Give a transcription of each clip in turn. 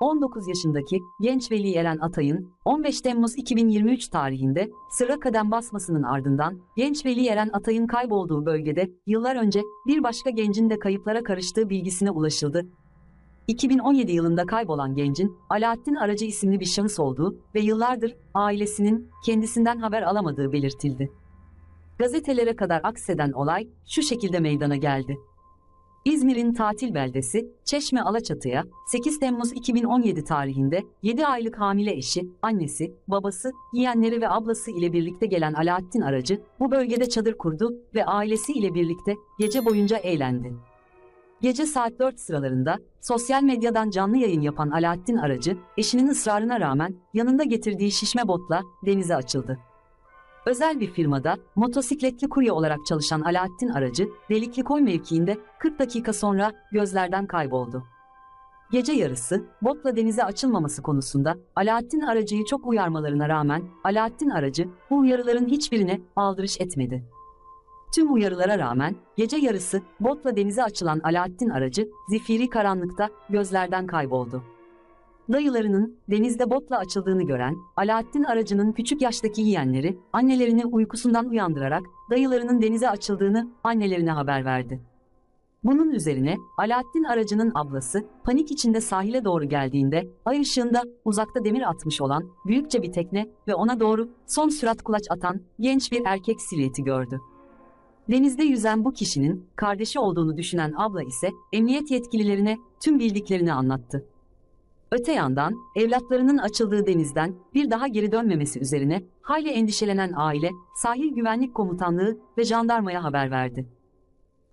19 yaşındaki genç Veli Eren Atay'ın 15 Temmuz 2023 tarihinde sıra kadem basmasının ardından genç Veli Eren Atay'ın kaybolduğu bölgede yıllar önce bir başka gencin de kayıplara karıştığı bilgisine ulaşıldı. 2017 yılında kaybolan gencin Alaaddin Aracı isimli bir şahıs olduğu ve yıllardır ailesinin kendisinden haber alamadığı belirtildi. Gazetelere kadar akseden olay şu şekilde meydana geldi. İzmir'in tatil beldesi Çeşme Alaçatı'ya 8 Temmuz 2017 tarihinde 7 aylık hamile eşi, annesi, babası, yeğenleri ve ablası ile birlikte gelen Alaaddin Aracı bu bölgede çadır kurdu ve ailesi ile birlikte gece boyunca eğlendi. Gece saat 4 sıralarında sosyal medyadan canlı yayın yapan Alaaddin Aracı, eşinin ısrarına rağmen yanında getirdiği şişme botla denize açıldı. Özel bir firmada motosikletli kurye olarak çalışan Alaaddin Aracı, Delikli mevkiinde 40 dakika sonra gözlerden kayboldu. Gece yarısı botla denize açılmaması konusunda Alaaddin Aracı'yı çok uyarmalarına rağmen Alaaddin Aracı bu uyarıların hiçbirine aldırış etmedi. Tüm uyarılara rağmen gece yarısı botla denize açılan Alaaddin Aracı zifiri karanlıkta gözlerden kayboldu. Dayılarının denizde botla açıldığını gören Alaaddin Aracı'nın küçük yaştaki yeğenleri annelerini uykusundan uyandırarak dayılarının denize açıldığını annelerine haber verdi. Bunun üzerine Alaaddin Aracı'nın ablası panik içinde sahile doğru geldiğinde ay ışığında uzakta demir atmış olan büyükçe bir tekne ve ona doğru son sürat kulaç atan genç bir erkek silüeti gördü. Denizde yüzen bu kişinin kardeşi olduğunu düşünen abla ise emniyet yetkililerine tüm bildiklerini anlattı. Öte yandan evlatlarının açıldığı denizden bir daha geri dönmemesi üzerine hayli endişelenen aile sahil güvenlik komutanlığı ve jandarmaya haber verdi.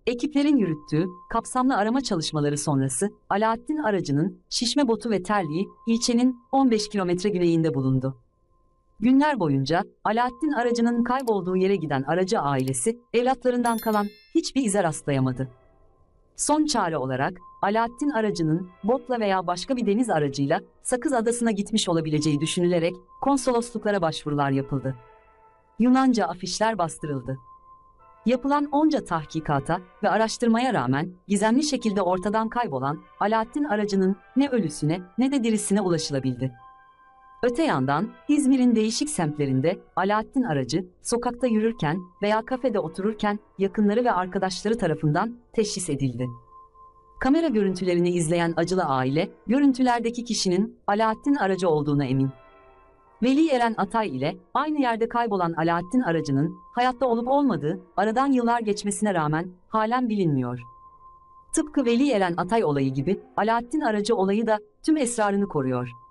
Ekiplerin yürüttüğü kapsamlı arama çalışmaları sonrası Alaaddin aracının şişme botu ve terliği ilçenin 15 kilometre güneyinde bulundu. Günler boyunca Alaaddin aracının kaybolduğu yere giden aracı ailesi evlatlarından kalan hiçbir ize rastlayamadı. Son çare olarak Alaaddin aracının botla veya başka bir deniz aracıyla Sakız Adası'na gitmiş olabileceği düşünülerek konsolosluklara başvurular yapıldı. Yunanca afişler bastırıldı. Yapılan onca tahkikata ve araştırmaya rağmen gizemli şekilde ortadan kaybolan Alaaddin aracının ne ölüsüne ne de dirisine ulaşılabildi. Öte yandan İzmir'in değişik semtlerinde Alaaddin aracı sokakta yürürken veya kafede otururken yakınları ve arkadaşları tarafından teşhis edildi. Kamera görüntülerini izleyen acılı aile, görüntülerdeki kişinin Alaaddin aracı olduğuna emin. Veli Eren Atay ile aynı yerde kaybolan Alaaddin aracının hayatta olup olmadığı aradan yıllar geçmesine rağmen halen bilinmiyor. Tıpkı Veli Eren Atay olayı gibi Alaaddin aracı olayı da tüm esrarını koruyor.